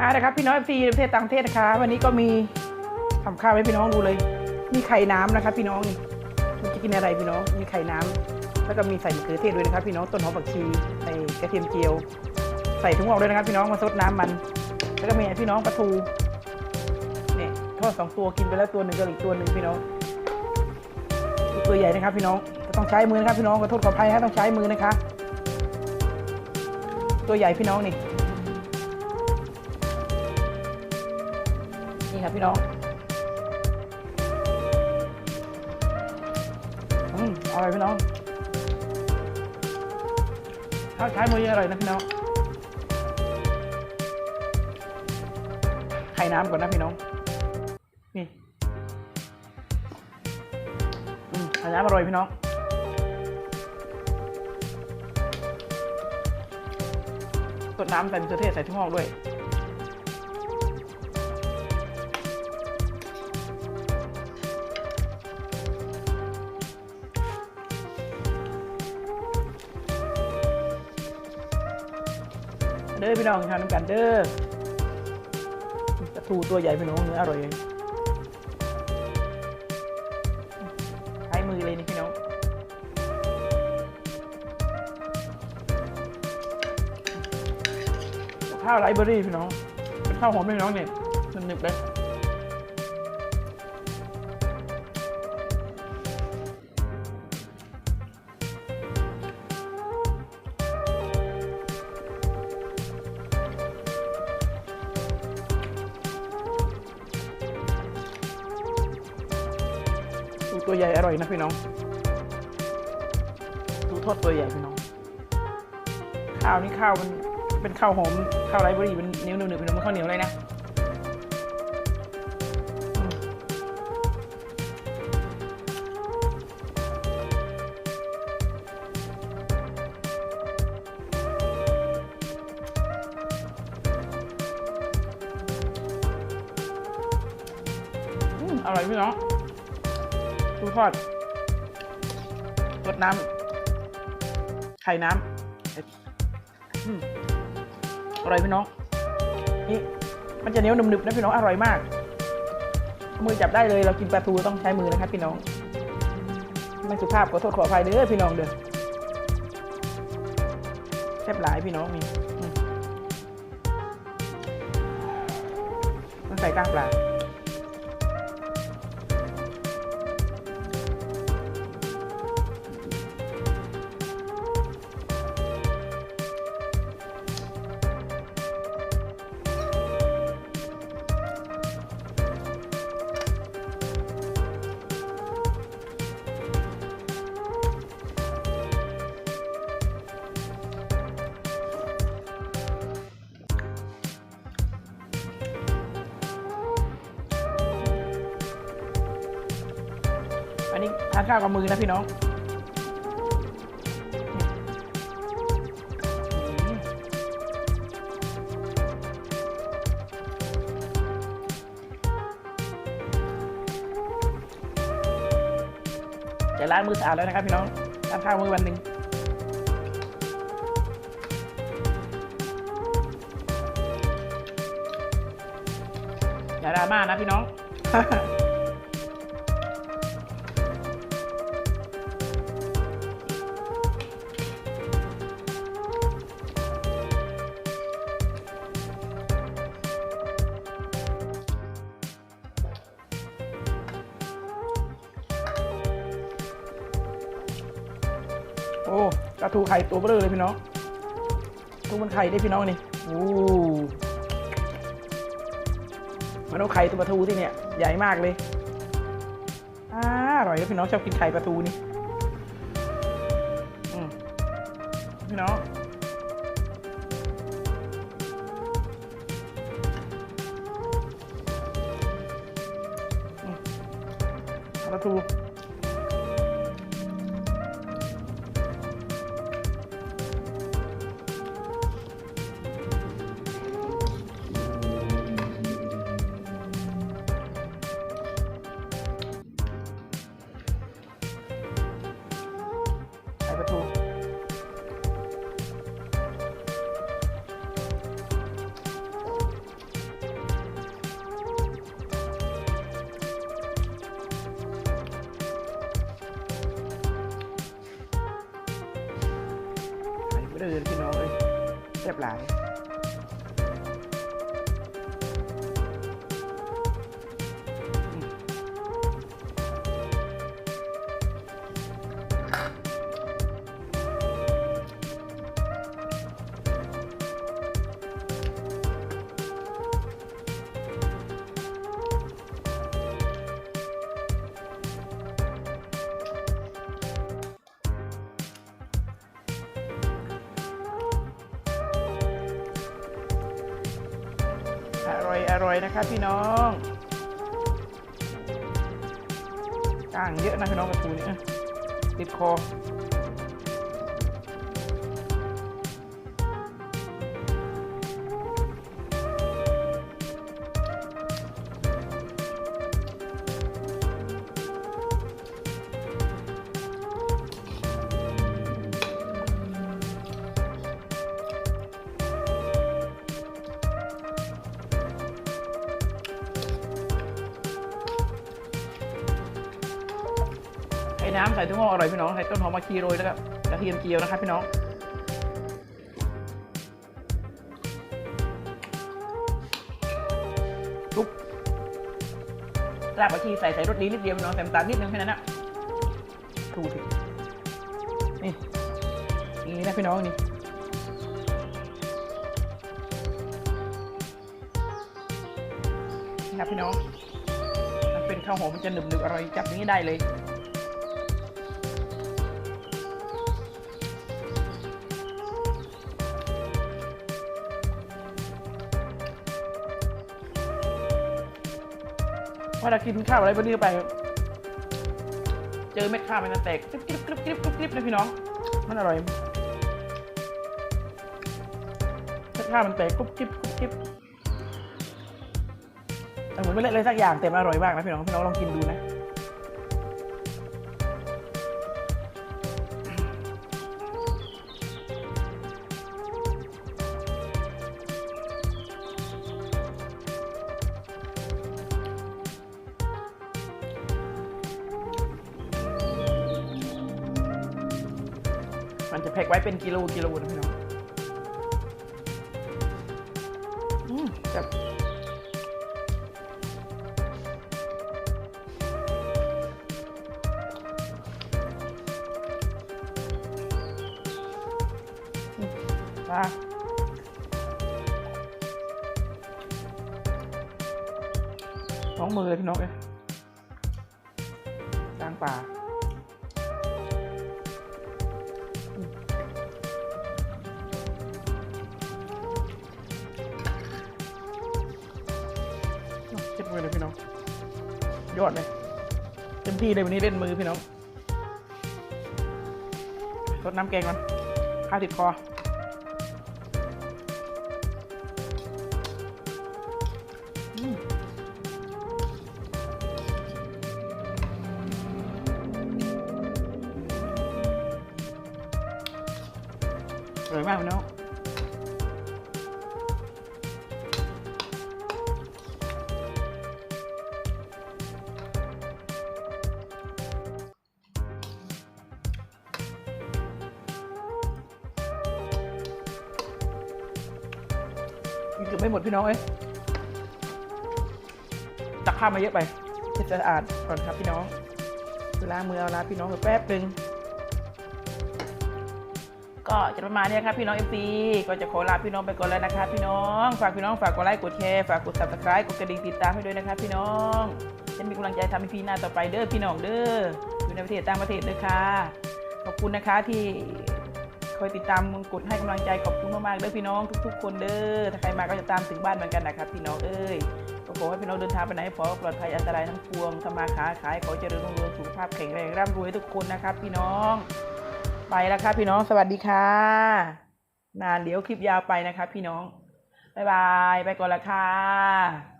อ่านะครับพี่น้องฟีประเทศต่างประเทศนะคะ วันนี้ก็มีทำข้าวให้พี่น้องดูเลย มีไข่น้ำนะคะพี่น้องนี่มันจะกินอะไรพี่น้อง มีไข่น้ำแล้วก็มีใส่มะเขือเทศด้วยนะครับพี่น้องต้นหอมผักชีใส่กระเทียมเจียว ใส่ถุงออกด้วยนะครับพี่น้องมาซดน้ำมัน แล้วก็มีพี่น้องปลาทูเนี่ยทอดสองตัวกินไปแล้วตัวหนึ่งก็อีกตัวหนึ่งพี่น้องตัวใหญ่นะครับพี่น้องต้องใช้มือนะครับพี่น้องขอโทษขออภัยนะต้องใช้มือนะคะ ตัวใหญ่พี่น้องนี่ ครับพี่น้องอืมอร่อยพี่น้องข้าวใช้มืออร่อยนะพี่น้องไข่น้ำก่อนนะพี่น้อง นี่อืมไข่น้ำอร่อยพี่น้องสดน้ำใส่มะเขือเทศใส่ทุ่งหอด้วย พี่น้องทานน้ำกันเด้อปลาทูตัวใหญ่พี่น้องเนื้ออร่อยใช้มือเลยนี่พี่น้องข้าวไรเบอรี่พี่น้องเป็นข้าวหอมพี่น้องเนี่ยหนึบเลย ดูตัวใหญ่อร่อยนะพี่น้อง ดูทอดตัวใหญ่พี่น้อง ข้าวนี่ข้าวมันเป็นข้าวหอมข้าวไรบอรี่เป็นนิ้วหนึบๆเป็นมันข้าวเหนียวเลยนะอร่อยพี่น้อง ดูทอดรดน้ำไข่น้ำอร่อยพี่น้อง นี่มันจะเหนียวหนึบๆนะพี่น้องอร่อยมาก มือจับได้เลยเรากินปลาทูต้องใช้มือนะครับพี่น้อง ไม่สุภาพขอโทษขออภัยเด้อพี่น้องเด้อแซ่บหลายพี่น้องนี่มต้องใส่กล้างปลา อันนี้ทานข้าวกับมือนะพี่น้องจะล้างมือสะอาดแล้วนะครับพี่น้องทานข้าวมือวันหนึ่งอย่าดราม่านะพี่น้อง โอ้กระทูไข่ตัวเบลอเลยพี่น้องทูมันไข่ได้พี่น้องนี่โอ้มันเอาไข่ตัวปลาทูที่เนี่ยใหญ่มากเลยอ่าอร่อยนะพี่น้องชอบกินไข่ปลาทูนี่อพี่น้องมปลาทู อพี่น้องเอ้ยแซ่บหลาย ร่อยอร่อยนะคะพี่น้องก้างเยอะนะพี่น้องกระปูนี่ติดคอ น้ำใส่ทุกห้องอร่อยพี่น้องใส่ต้นหอมมาคีโรยแล้วก็กระเทียมเจียวนะครับพี่น้องทุบรากผักชีใส่ใส่รสดีนิดเดียวพี่น้องใส่น้ำตาลนิดนึงแค่นั้นนะถูกสินี่นี่นะพี่น้องนี่นี่ครับพี่น้อง มันเป็นข้าวหอมมันจะหนึบหนึบอร่อยจับอย่างนี้ได้เลย ว่าเรากินข้าวอะไรวันนี้เข้าไป เจอเม็ดข้าวมันจะแตกกริบกริบกริบกริบกริบกริบนะพี่น้อง มันอร่อยเม็ดข้าวมันแตกกรุบกริบกรุบกริบแต่เหมือนไม่เละเลยสักอย่างแต่มันอร่อยมากนะพี่น้องพี่น้องลองกินดูนะ มันจะแพ็คไว้เป็นกิโลกิโลนะพี่น้องอืมแบบมอะสองมือเลยพี่น้องเอ้ยกลางป่า เจ็บมือเลยพี่น้อง ยอดเลย เต็มที่เลยวันนี้เล่นมือพี่น้องรดน้ำแกงก่อนข้าวติดคออืมอร่อยมากพี่น้อง กินเกือบไม่หมดพี่น้องเอ้ยตักข้าวมาเยอะไปเช็ดสะอาดก่อนครับพี่น้องเวลามือเอาละพี่น้องแป๊บหนึ่งก็จะประมาณนี้ครับพี่น้องเอฟซีก็จะขอลาพี่น้องไปก่อนแล้วนะครับพี่น้องฝากพี่น้องฝากกดไลค์กดแชร์ฝากกด subscribe กดกระดิ่งติดตามให้ด้วยนะครับพี่น้องจะมีกำลังใจทำให้พี่หน้าต่อไปเด้อพี่น้องเด้ออยู่ในประเทศต่างประเทศเด้อค่ะขอบคุณนะคะที่ คอยติดตามกดให้กำลังใจขอบคุณมากๆเด้อพี่น้องทุกๆคนเด้อถ้าใครมาก็จะตามถึงบ้านเหมือนกันนะครับพี่น้องเอ้ยก็ขอให้พี่น้องเดินทางไปไหนขอปลอดภัยอันตรายทั้งปวงทำมาค้าขายขอเจริญรุ่งเรืองสุขภาพแข็งแรงร่ำรวยทุกคนนะครับ พี่น้อง ไปแล้วครับพี่น้องสวัสดีค่ะนานเดี๋ยวคลิปยาวไปนะครับพี่น้องบ๊ายบายไปก่อนละค่ะ